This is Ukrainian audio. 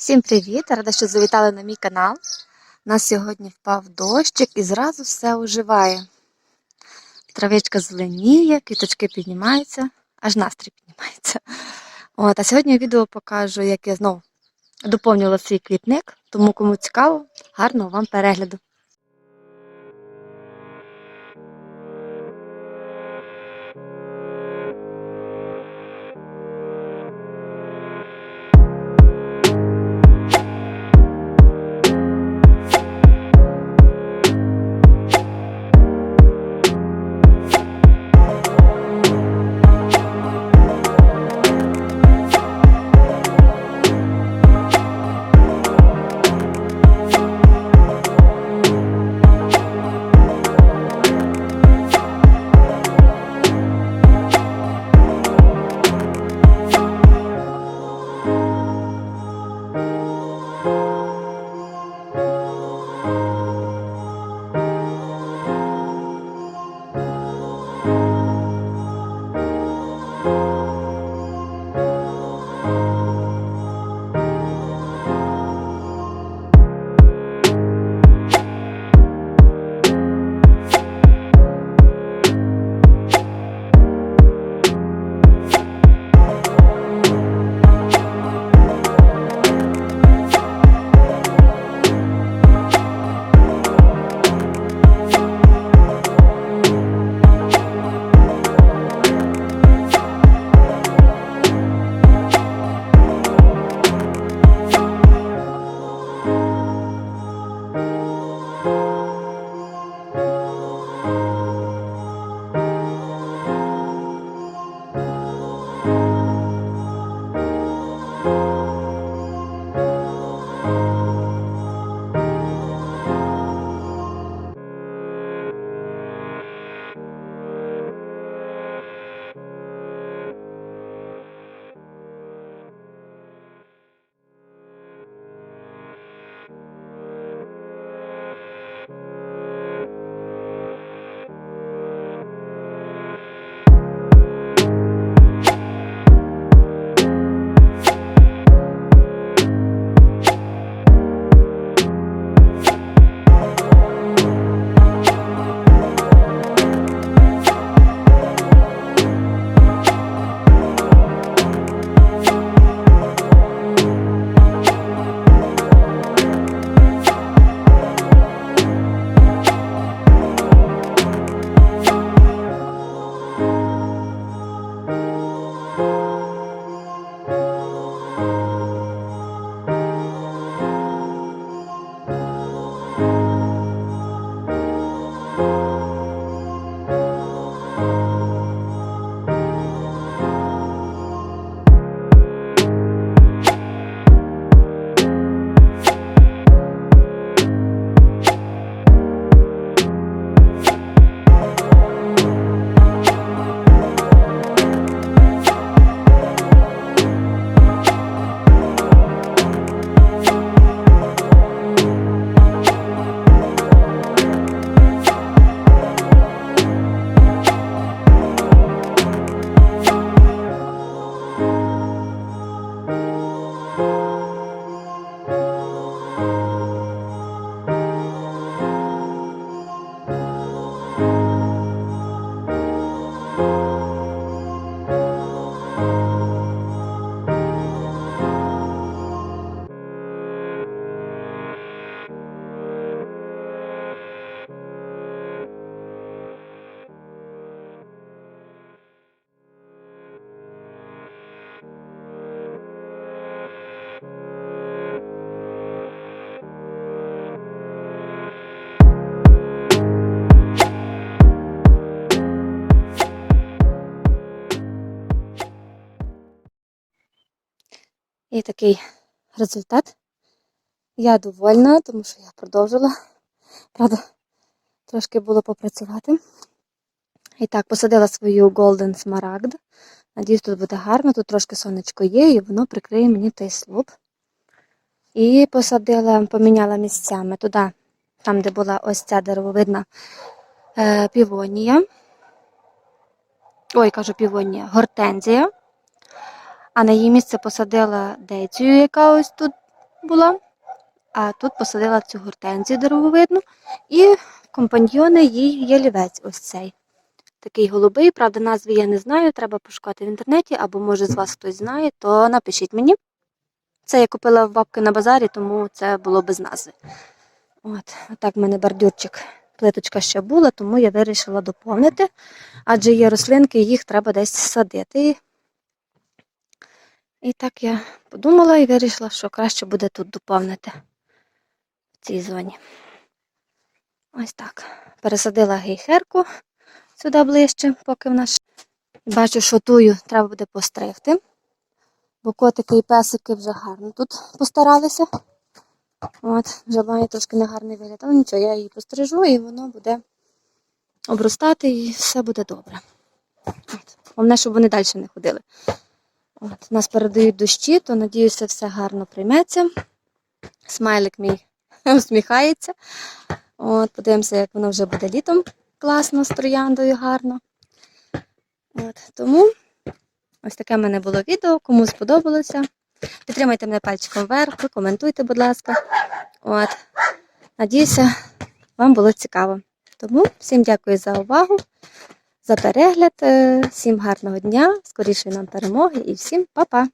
Всім привіт! Рада, що завітали на мій канал. У нас сьогодні впав дощик і зразу все оживає. Травичка зеленіє, квіточки піднімаються, аж настрій піднімається. От, а сьогодні я відео покажу, як я знову доповнювала свій квітник, тому кому цікаво, гарного вам перегляду. І такий результат. Я довольна, тому що я продовжила. Правда, трошки було попрацювати. І так, посадила свою Golden Smaragd. Надіюсь, тут буде гарно, тут трошки сонечко є, і воно прикриє мені той слуп. І посадила, поміняла місцями туди, там, де була ось ця деревовидна е, півонія. Ой, кажу півонія, гортензія. А на її місце посадила децію, яка ось тут була, а тут посадила цю гортензію деревовидну і компаньйони їй ялівець ось цей. Такий голубий, правда, назви я не знаю, треба пошукати в інтернеті, або може з вас хтось знає, то напишіть мені. Це я купила в бабки на базарі, тому це було без назви. От, отак в мене бордюрчик, плиточка ще була, тому я вирішила доповнити, адже є рослинки, їх треба десь садити. І так я подумала і вирішила, що краще буде тут доповнити в цій зоні. Ось так. Пересадила гейхерку сюди ближче, поки в нас. Бачу, що тую треба буде постригти, бо котики і песики вже гарно тут постаралися. От, вже має трошки негарний вигляд, але нічого, я її пострижу і воно буде обростати і все буде добре. От. Головне, щоб вони далі не ходили. От, нас передають дощі, то надіюся, все гарно прийметься. Смайлик мій усміхається. От, подивимося, як воно вже буде літом. Класно, з трояндою гарно. От, тому ось таке в мене було відео. Кому сподобалося. Підтримайте мене пальчиком вверх, коментуйте, будь ласка. От. Надіюся, вам було цікаво. Тому всім дякую за увагу, за перегляд, е, всім гарного дня, скорішої нам перемоги і всім па-па!